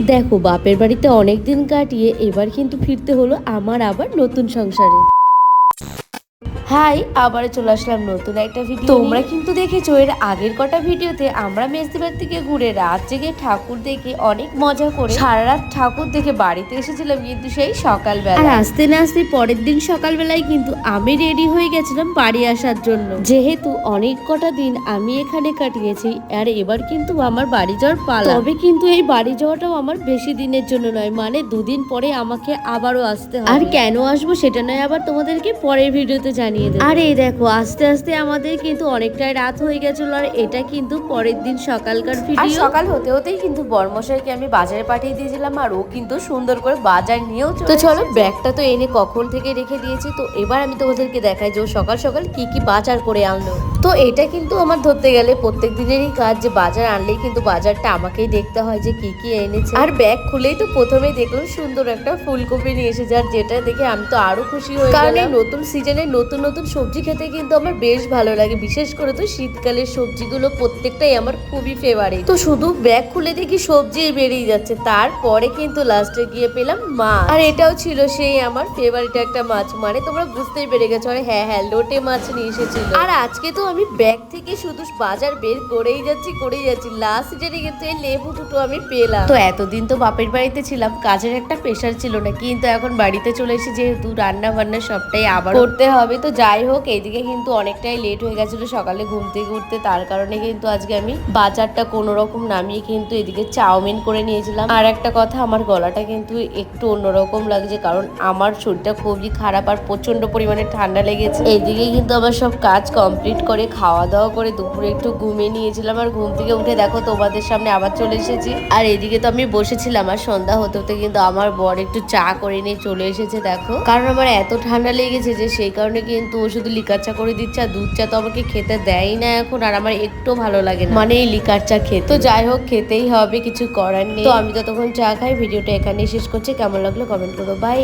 দেখো বাপের বাড়িতে অনেক দিন কাটিয়ে এবার কিন্তু ফিরতে হলো আমার আবার নতুন সংসারে। হাই আবার চলে আসলাম নতুন একটা ভিডিও তোমরা কিন্তু দেখেছ এর আগের কটা ভিডিওতে আমরা মেজদিবার থেকে ঘুরে রাত জেগে ঠাকুর দেখে অনেক মজা করে সারা রাত ঠাকুর দেখে বাড়িতে এসেছিলাম কিন্তু সেই সকালবেলা আর আসতে না আসতে পরের দিন সকালবেলায় কিন্তু আমি রেডি হয়ে গেছিলাম বাড়ি আসার জন্য। যেহেতু অনেক কটা দিন আমি এখানে কাটিয়েছি আর এবার কিন্তু আমার বাড়ি যাওয়ার পালা। তবে কিন্তু এই বাড়ি যাওয়াটাও আমার বেশি দিনের জন্য নয় মানে দুদিন পরে আমাকে আবারও আসতে হবে। আর কেন আসব সেটা নয় আবার তোমাদেরকে পরের ভিডিওতে দেবো। আর এই দেখো আস্তে আস্তে আমাদের কিন্তু অনেকটাই রাত হয়ে গেছিল আর এটা কিন্তু পরের দিন সকালকার ভিডিও সকাল হতে হতেই কিন্তু বর্মশাইকে আমি বাজারে পাঠিয়ে দিয়েছিলাম আর ও কিন্তু সুন্দর করে বাজার নিয়েও তো চলো ব্যাগটা তো এনে কখন থেকে রেখে দিয়েছি তো এবার আমি তোমাদেরকে দেখাই যে ও সকাল সকাল কি কি বাজার করে আনলো। তো এটা কিন্তু আমার ধরতে গেলে প্রত্যেক দিনেরই কাজ যে বাজার আনলেই কিন্তু বাজারটা আমাকেই দেখতে হয় যে কি কি এনেছে। আর ব্যাগ খুলেই তো প্রথমেই দেখলাম সুন্দর একটা ফুলকপি নিয়ে এসেছে আর যেটা দেখে আমি তো আরও খুশি হয়ে কারণ নতুন সিজনে নতুন নতুন সবজি খেতে কিন্তু আমার বেশ ভালো লাগে। বিশেষ করে তো শীতকালের সবজিগুলো প্রত্যেকটাই আমার খুবই ফেভারিট তো শুধু ব্যাগ খুলে দেখি সবজি বেরিয়ে যাচ্ছে, তারপরে কিন্তু লাস্টে গিয়ে পেলাম মাছ। আর এটাও ছিল সেই আমার ফেভারিট একটা মাছ মানে তোমরা বুঝতেই পেরে গেছো, আরে হ্যাঁ হ্যাঁ লোটে মাছ নিয়ে এসেছিল। আর আজকে তো আমি ব্যাগ থেকে শুধু বাজার বের করেই যাচ্ছি করেই যাচ্ছি। লাস্ট সিজনে কিন্তু এই লেবু দুটো আমি পেলাম। তো এতদিন তো বাপের বাড়িতে ছিলাম, কাজের একটা প্রেশার ছিল না, কিন্তু এখন বাড়িতে চলে এসে যেহেতু রান্না বান্না সবটাই আবার করতে হবে তো যাই হোক এইদিকে কিন্তু অনেকটাই লেট হয়ে গেছিল সকালে ঘুম থেকে উঠতে। তার কারণে কিন্তু আজকে আমি বাজারটা কোনো রকম নামিয়ে কিন্তু এদিকে চাউমিন করে নিয়েছিলাম। আর একটা কথা, আমার গলাটা কিন্তু একটু অন্যরকম লাগছে, কারণ আমার শরীরটা খুবই খারাপ আর প্রচণ্ড পরিমাণে ঠান্ডা লেগেছে। এইদিকে কিন্তু আমার সব কাজ কমপ্লিট করে খাওয়া দাওয়া করে দুপুরে একটু ঘুমিয়ে নিয়েছিলাম। আর ঘুম থেকে উঠে দেখো, তোমাদের সামনে আবার চলে এসেছি। আর এদিকে তো আমি বসেছিলাম, আর সন্ধ্যা হতে হতে কিন্তু আমার বর একটু চা করে নিয়ে চলে এসেছে, দেখো। কারণ আমার এত ঠান্ডা লেগেছে যে, সেই কারণে কিন্তু ও শুধু লিকার চা করে দিচ্ছে আর দুধ চা তো আমাকে খেতে দেয় না এখন আর আমার একটু ভালো লাগে না। মানে এই লিকার চা খেতে। তো যাই হোক খেতেই হবে কিছু করার নেই। তো আমি তো তখন চা খাই ভিডিওটা এখানেই শেষ করছি। কেমন লাগল কমেন্ট করো। বাই